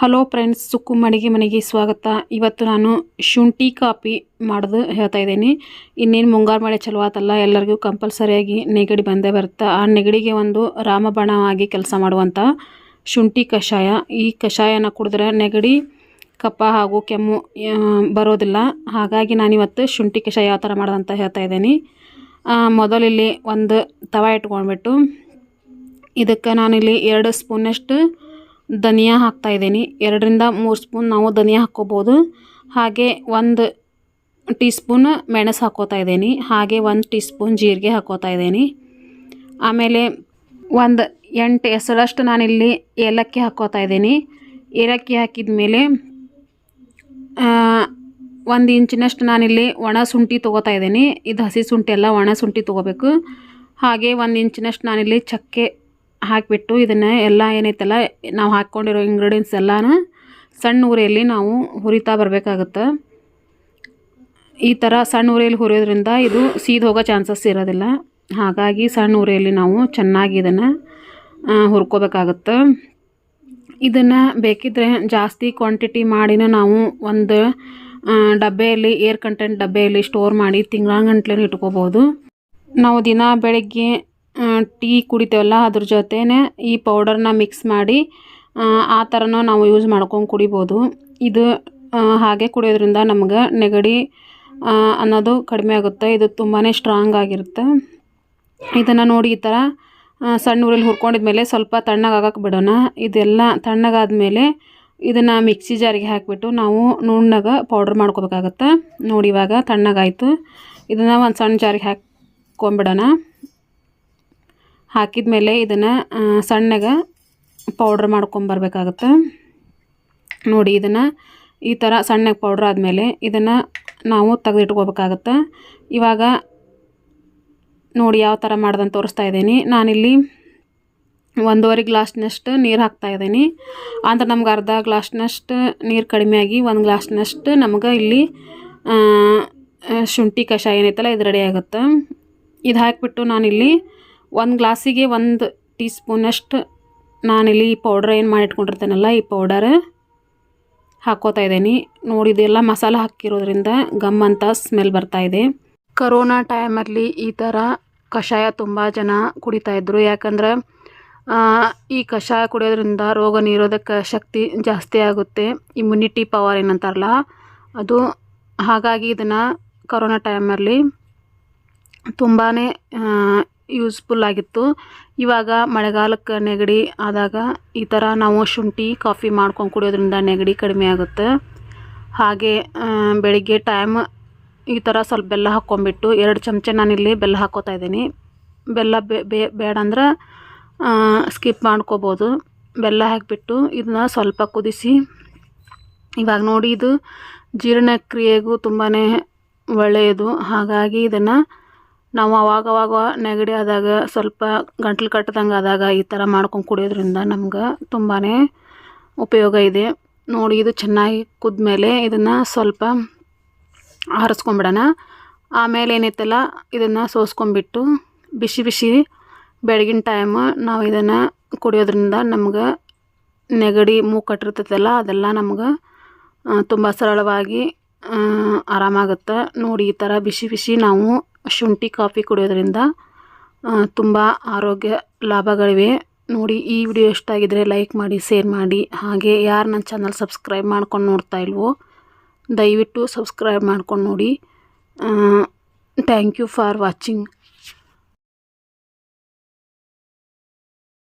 Hello friends ಸುಕ್ಕು ಮಡಿಗೆ ಮನೆಗೆ ಸ್ವಾಗತ. ಇವತ್ತು ನಾನು ಶುಂಠಿ ಕಾಪಿ ಮಾಡೋದು ಹೇಳ್ತಾ ಇದ್ದೀನಿ. ಇನ್ನೇನು ಮುಂಗಾರು ಮಳೆ ಚಲೋ ಆತಲ್ಲ, ಎಲ್ಲರಿಗೂ ಕಂಪಲ್ಸರಿಯಾಗಿ ನೆಗಡಿ ಬಂದೇ ಬರುತ್ತೆ. ಆ ನೆಗಡಿಗೆ ಒಂದು ರಾಮಬಾಣವಾಗಿ ಕೆಲಸ ಮಾಡುವಂಥ ಶುಂಠಿ ಕಷಾಯ. ಈ ಕಷಾಯನ ಕುಡಿದ್ರೆ ನೆಗಡಿ ಕಪ್ಪ ಹಾಗೂ ಕೆಮ್ಮು ಬರೋದಿಲ್ಲ. ಹಾಗಾಗಿ ನಾನಿವತ್ತು ಶುಂಠಿ ಕಷಾಯ ಯಾವ ಥರ ಮಾಡೋದಂತ ಹೇಳ್ತಾ ಇದ್ದೀನಿ. ಮೊದಲಿಲ್ಲಿ ಒಂದು ತವ ಇಟ್ಕೊಂಡ್ಬಿಟ್ಟು ಇದಕ್ಕೆ ನಾನಿಲ್ಲಿ ಎರಡು ಸ್ಪೂನಷ್ಟು ಧನಿಯಾ ಹಾಕ್ತಾ ಇದ್ದೀನಿ. ಎರಡರಿಂದ ಮೂರು ಸ್ಪೂನ್ ನಾವು ಧನಿಯಾ ಹಾಕ್ಕೋಬೋದು. ಹಾಗೆ ಒಂದು ಟೀ ಸ್ಪೂನ್ ಮೆಣಸು ಹಾಕ್ಕೋತಾ ಇದ್ದೀನಿ. ಹಾಗೆ ಒಂದು ಟೀ ಸ್ಪೂನ್ ಜೀರಿಗೆ ಹಾಕೋತಾ ಇದ್ದೀನಿ. ಆಮೇಲೆ ಒಂದು ಎಂಟು ಹೆಸರಷ್ಟು ನಾನಿಲ್ಲಿ ಏಲಕ್ಕಿ ಹಾಕೋತಾ ಇದ್ದೀನಿ. ಏಲಕ್ಕಿ ಹಾಕಿದ ಮೇಲೆ ಒಂದು ಇಂಚಿನಷ್ಟು ನಾನಿಲ್ಲಿ ಒಣ ಶುಂಠಿ ತೊಗೋತಾ ಇದ್ದೀನಿ. ಇದು ಹಸಿ ಶುಂಠಿ ಅಲ್ಲ, ಒಣ ಶುಂಠಿ ತೊಗೋಬೇಕು. ಹಾಗೆ ಒಂದು ಇಂಚಿನಷ್ಟು ನಾನಿಲ್ಲಿ ಚಕ್ಕೆ ಹಾಕಿಬಿಟ್ಟು ಇದನ್ನು ಎಲ್ಲ ಏನೈತಲ್ಲ, ನಾವು ಹಾಕ್ಕೊಂಡಿರೋ ಇಂಗ್ರೀಡಿಯೆಂಟ್ಸ್ ಎಲ್ಲನೂ ಸಣ್ಣ ಉರಿಯಲ್ಲಿ ನಾವು ಹುರಿತಾ ಬರಬೇಕಾಗುತ್ತೆ. ಈ ಥರ ಸಣ್ಣ ಉರಿಯಲ್ಲಿ ಹುರಿಯೋದ್ರಿಂದ ಇದು ಸೀದ್ ಹೋಗೋ ಚಾನ್ಸಸ್ ಇರೋದಿಲ್ಲ. ಹಾಗಾಗಿ ಸಣ್ಣ ಉರಿಯಲ್ಲಿ ನಾವು ಚೆನ್ನಾಗಿ ಇದನ್ನು ಹುರ್ಕೋಬೇಕಾಗುತ್ತೆ. ಇದನ್ನು ಬೇಕಿದ್ದರೆ ಜಾಸ್ತಿ ಕ್ವಾಂಟಿಟಿ ಮಾಡಿನ ನಾವು ಒಂದು ಡಬ್ಬೆಯಲ್ಲಿ ಏರ್ ಕಂಟೆಂಟ್ ಡಬ್ಬೆಯಲ್ಲಿ ಸ್ಟೋರ್ ಮಾಡಿ ತಿಂಗಳಾಂಗಂಟ್ಲೆ ಇಟ್ಕೋಬೋದು. ನಾವು ದಿನ ಬೆಳಗ್ಗೆ ಟೀ ಕುಡಿತೇವಲ್ಲ ಅದ್ರ ಜೊತೆನೇ ಈ ಪೌಡರ್ನ ಮಿಕ್ಸ್ ಮಾಡಿ ಆ, ಥರನೂ ನಾವು ಯೂಸ್ ಮಾಡ್ಕೊಂಡು ಕುಡಿಬೋದು. ಇದು ಹಾಗೆ ಕುಡಿಯೋದ್ರಿಂದ ನಮ್ಗೆ ನೆಗಡಿ ಅನ್ನೋದು ಕಡಿಮೆ ಆಗುತ್ತೆ. ಇದು ತುಂಬಾ ಸ್ಟ್ರಾಂಗ್ ಆಗಿರುತ್ತೆ. ಇದನ್ನು ನೋಡಿ ಈ ಥರ ಸಣ್ಣ ಊರಲ್ಲಿ ಹುರ್ಕೊಂಡಿದ್ಮೇಲೆ ಸ್ವಲ್ಪ ತಣ್ಣಗಾಗಕ್ಕೆ ಬಿಡೋಣ. ಇದೆಲ್ಲ ತಣ್ಣಗಾದ ಮೇಲೆ ಇದನ್ನು ಮಿಕ್ಸಿ ಜಾರಿಗೆ ಹಾಕಿಬಿಟ್ಟು ನಾವು ನುಣ್ಣಗ ಪೌಡ್ರ್ ಮಾಡ್ಕೋಬೇಕಾಗತ್ತೆ. ನೋಡಿ ಇವಾಗ ತಣ್ಣಗಾಯಿತು. ಇದನ್ನು ಒಂದು ಸಣ್ಣ ಜಾರಿಗೆ ಹಾಕ್ಕೊಂಬಿಡೋಣ ಹಾಕಿದ್ಮೇಲೆ ಇದನ್ನು ಸಣ್ಣಗೆ ಪೌಡ್ರ್ ಮಾಡ್ಕೊಂಬರ್ಬೇಕಾಗತ್ತೆ ನೋಡಿ ಇದನ್ನು, ಈ ಥರ ಸಣ್ಣಗೆ ಪೌಡ್ರ್ ಆದಮೇಲೆ ಇದನ್ನು ನಾವು ತೆಗೆದಿಟ್ಕೋಬೇಕಾಗತ್ತೆ. ಇವಾಗ ನೋಡಿ ಯಾವ ಥರ ಮಾಡ್ದಂತ ತೋರಿಸ್ತಾ ಇದ್ದೀನಿ. ನಾನಿಲ್ಲಿ ಒಂದೂವರೆ ಗ್ಲಾಸ್ನಷ್ಟು ನೀರು ಹಾಕ್ತಾ ಇದ್ದೀನಿ. ಅಂದ್ರೆ ನಮ್ಗೆ ಅರ್ಧ ಗ್ಲಾಸ್ನಷ್ಟು ನೀರು ಕಡಿಮೆ ಆಗಿ ಒಂದು ಗ್ಲಾಸ್ನಷ್ಟು ನಮ್ಗೆ ಇಲ್ಲಿ ಶುಂಠಿ ಕಷಾಯ ಏನೈತಲ್ಲ, ಇದು ರೆಡಿ ಆಗುತ್ತೆ. ಇದು ಹಾಕಿಬಿಟ್ಟು ನಾನಿಲ್ಲಿ ಒಂದು ಗ್ಲಾಸಿಗೆ ಒಂದು ಟೀ ಸ್ಪೂನಷ್ಟು ನಾನಿಲ್ಲಿ ಈ ಪೌಡ್ರ್ ಏನು ಮಾಡಿಟ್ಕೊಂಡಿರ್ತೇನಲ್ಲ ಈ ಪೌಡರ್ ಹಾಕೋತಾ ಇದ್ದೀನಿ. ನೋಡಿ, ಇದೆಲ್ಲ ಮಸಾಲೆ ಹಾಕಿರೋದ್ರಿಂದ ಗಮ್ ಅಂತ ಸ್ಮೆಲ್ ಬರ್ತಾ ಇದೆ. ಕರೋನಾ ಟೈಮಲ್ಲಿ ಈ ಥರ ಕಷಾಯ ತುಂಬ ಜನ ಕುಡಿತಾ ಇದ್ದರು ಯಾಕಂದ್ರೆ ಈ ಕಷಾಯ ಕುಡಿಯೋದ್ರಿಂದ ರೋಗ ನಿರೋಧಕ ಶಕ್ತಿ ಜಾಸ್ತಿ ಆಗುತ್ತೆ. ಇಮ್ಯುನಿಟಿ ಪವರ್ ಏನಂತಾರಲ್ಲ, ಅದು ಹಾಗಾಗಿ ಇದನ್ನು ಕರೋನಾ ಟೈಮಲ್ಲಿ ತುಂಬಾ ಯೂಸ್ಫುಲ್ ಆಗಿತ್ತು. ಇವಾಗ ಮಳೆಗಾಲಕ್ಕೆ ನೆಗಡಿ ಆದಾಗ ಈ ಥರ ನಾವು ಶುಂಠಿ, ಕಾಫಿ ಮಾಡ್ಕೊಂಡು ಕುಡಿಯೋದ್ರಿಂದ ನೆಗಡಿ ಕಡಿಮೆ ಆಗುತ್ತೆ. ಹಾಗೆ ಬೆಳಗ್ಗೆ ಟೈಮ್ ಈ ಥರ ಸ್ವಲ್ಪ ಬೆಲ್ಲ ಹಾಕ್ಕೊಂಬಿಟ್ಟು ಎರಡು ಚಮಚ ನಾನಿಲ್ಲಿ ಬೆಲ್ಲ ಹಾಕ್ಕೋತಾ ಇದ್ದೀನಿ. ಬೆಲ್ಲ ಬೇಡ ಅಂದ್ರೆ ಸ್ಕಿಪ್ ಮಾಡ್ಕೋಬೋದು. ಬೆಲ್ಲ ಹಾಕಿಬಿಟ್ಟು ಇದನ್ನ ಸ್ವಲ್ಪ ಕುದಿಸಿ, ಇವಾಗ ನೋಡಿ ಇದು ಜೀರ್ಣಕ್ರಿಯೆಗೂ ತುಂಬಾ ಒಳ್ಳೆಯದು. ಹಾಗಾಗಿ ಇದನ್ನು ನಾವು ಅವಾಗವಾಗ ನೆಗಡಿ ಆದಾಗ ಸ್ವಲ್ಪ ಗಂಟ್ಲು ಕಟ್ಟದಂಗೆ ಆದಾಗ ಈ ಥರ ಮಾಡ್ಕೊಂಡು ಕುಡಿಯೋದ್ರಿಂದ ನಮ್ಗೆ ತುಂಬಾ ಉಪಯೋಗ ಇದೆ. ನೋಡಿ, ಇದು ಚೆನ್ನಾಗಿ ಕುದ್ಮೇಲೆ ಇದನ್ನು ಸ್ವಲ್ಪ ಆರಿಸ್ಕೊಂಬಿಡೋಣ. ಆಮೇಲೆ ಏನೈತಲ್ಲ ಇದನ್ನು ಸೋಸ್ಕೊಂಬಿಟ್ಟು ಬಿಸಿ ಬಿಸಿ ಬೆಳಗಿನ ಟೈಮ್ ನಾವು ಇದನ್ನು ಕುಡಿಯೋದ್ರಿಂದ ನಮ್ಗೆ ನೆಗಡಿ ಮೂಗು ಕಟ್ಟಿರ್ತೈತಲ್ಲ, ಅದೆಲ್ಲ ನಮ್ಗೆ ತುಂಬ ಸರಳವಾಗಿ ಆರಾಮಾಗುತ್ತೆ. ನೋಡಿ, ಈ ಥರ ಬಿಸಿ ಬಿಸಿ ನಾವು ಶುಂಠಿ ಕಾಫಿ ಕುಡಿಯೋದ್ರಿಂದ ತುಂಬ ಆರೋಗ್ಯ ಲಾಭಗಳಿವೆ. ನೋಡಿ, ಈ ವಿಡಿಯೋ ಇಷ್ಟ ಆಗಿದ್ರೆ ಲೈಕ್ ಮಾಡಿ, ಶೇರ್ ಮಾಡಿ. ಹಾಗೆ ಯಾರು ನನ್ನ ಚಾನಲ್ ಸಬ್ಸ್ಕ್ರೈಬ್ ಮಾಡ್ಕೊಂಡು ನೋಡ್ತಾ ಇಲ್ವೋ, ದಯವಿಟ್ಟು ಸಬ್ಸ್ಕ್ರೈಬ್ ಮಾಡ್ಕೊಂಡು ನೋಡಿ. Thank you for watching